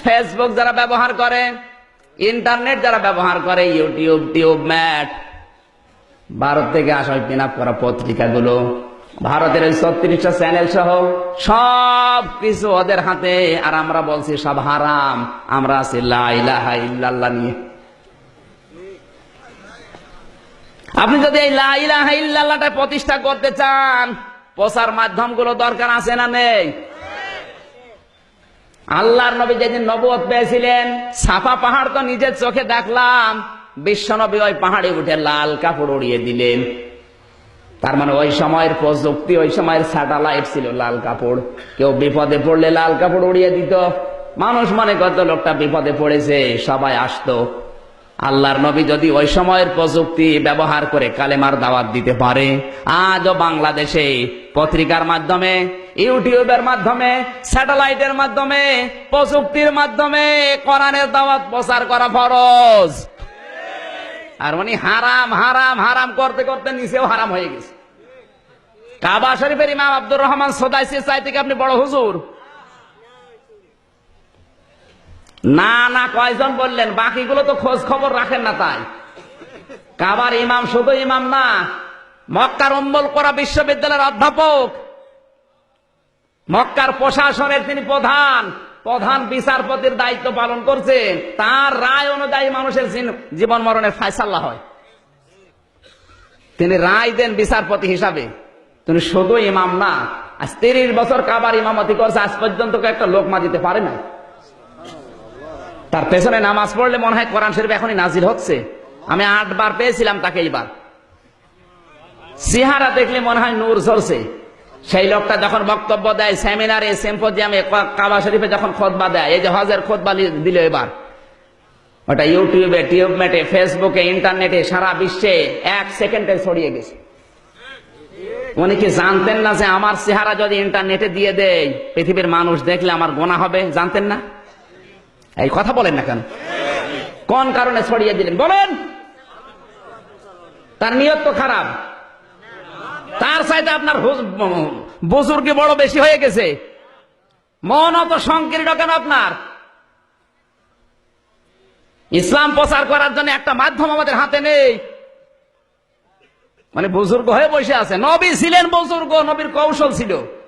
Facebook যারা ব্যবহার করে ইন্টারনেট যারা ব্যবহার করে ইউটিউব টিউব ম্যাট ভারত থেকে আসা ওই পিন করা পত্রিকাগুলো, ভারতের ওই ছত্রিশটা চ্যানেল সহ সব কিছু ওদের হাতে। আর আমরা বলছি, সব হারাম। আমরা আছি লা ইলাহা ইল্লাল্লাহ নিয়ে। আপনি যদি এই লা ইলাহা ইল্লাল্লাহটা প্রতিষ্ঠা করতে চান, প্রচার মাধ্যমগুলো দরকার আছে না নেই? আল্লাহর নবী যেদিন নবত পেয়েছিলেন, সাফা পাহাড় তো নিজের চোখে দেখলাম বিশ্ব নবী ওই পাহাড়ে উঠে লাল কাপড় উড়িয়ে দিলেন। তার মানে ওই সময়ের প্রযুক্তি, ওই সময়ের স্যাটেলাইট ছিল লাল কাপড়। কেউ বিপদে পড়লে লাল কাপড় উড়িয়ে দিত। মানুষ মনে করতো, লোকটা বিপদে পড়েছে, সবাই আসতো। আল্লাহর নবী যদি ওই সময়ের প্রযুক্তি ব্যবহার করে কালেমার দাওয়াত দিতে পারে, আজও বাংলাদেশে পত্রিকার মাধ্যমে, ইউটিউবের মাধ্যমে, স্যাটেলাইটের মাধ্যমে, প্রযুক্তির মাধ্যমে কোরআনের দাওয়াত প্রচার করা ফরজ। আর উনি হারাম হারাম হারাম করতে করতে নিচেও হারাম হয়ে গেছে। কাবা শরীফের ইমাম আব্দুর রহমান সোদাইসি চাই থেকে আপনি বড় হুজুর। না না, কয়জন বললেন? বাকিগুলো তো খোঁজ খবর রাখেন না তাই। কাবার ইমাম শুধু ইমাম না, মক্কার অম্বল করা বিশ্ববিদ্যালয়ের অধ্যাপক, মক্কার প্রশাসনের তিনি প্রধান প্রধান বিচারপতির দায়িত্ব পালন করছেন তার রায় অনুযায়ী মানুষের জীবন মরণের ফায়সাল্লা হয়। তিনি রায় দেন বিচারপতি হিসাবে। তিনি শুধু ইমাম না, আজ তিরিশ বছর কাবার ইমামতি করছে, আজ পর্যন্ত একটা লোকমা দিতে পারে না তার পেছনে নামাজ পড়লে মনে হয় কোরআন শরীফ এখনই নাজির হচ্ছে। আমি আটবার পেয়েছিলাম তাকে এইবার। সিহারা দেখলে মনে হয় নূর ঝরছে। সেই লোকটা যখন বক্তব্য দেয়, সেমিনারে, সেম্পোজিয়ামে কাবা শরীফে যখন খোদবা দেয়, এই যে হজের খোদবা দিল এবার। ওটা ইউটিউবে টিউবমেটে ফেসবুকে, ইন্টারনেটে সারা বিশ্বে এক সেকেন্ডে ছড়িয়ে গেছে। উনি কি জানতেন না যে আমার চেহারা যদি ইন্টারনেটে দিয়ে দেয়, পৃথিবীর মানুষ দেখলে আমার গোনা হবে? জানতেন না? এই কথা বলেন না কেন? কোন কারণে ছড়িয়ে দিলেন? বলেন। তার নিয়ত তো খারাপ। তার সাইডে আপনার বুজুর্গি বড় বেশি হয়ে গেছে। মন অত সংকীর্ণ কেন আপনার? ইসলাম প্রচার করার জন্য একটা মাধ্যম আমাদের হাতে নেই। মানে বুজুর্গ হয়ে বসে আছে। নবী ছিলেন বুজুর্গ, নবীর কৌশল ছিল।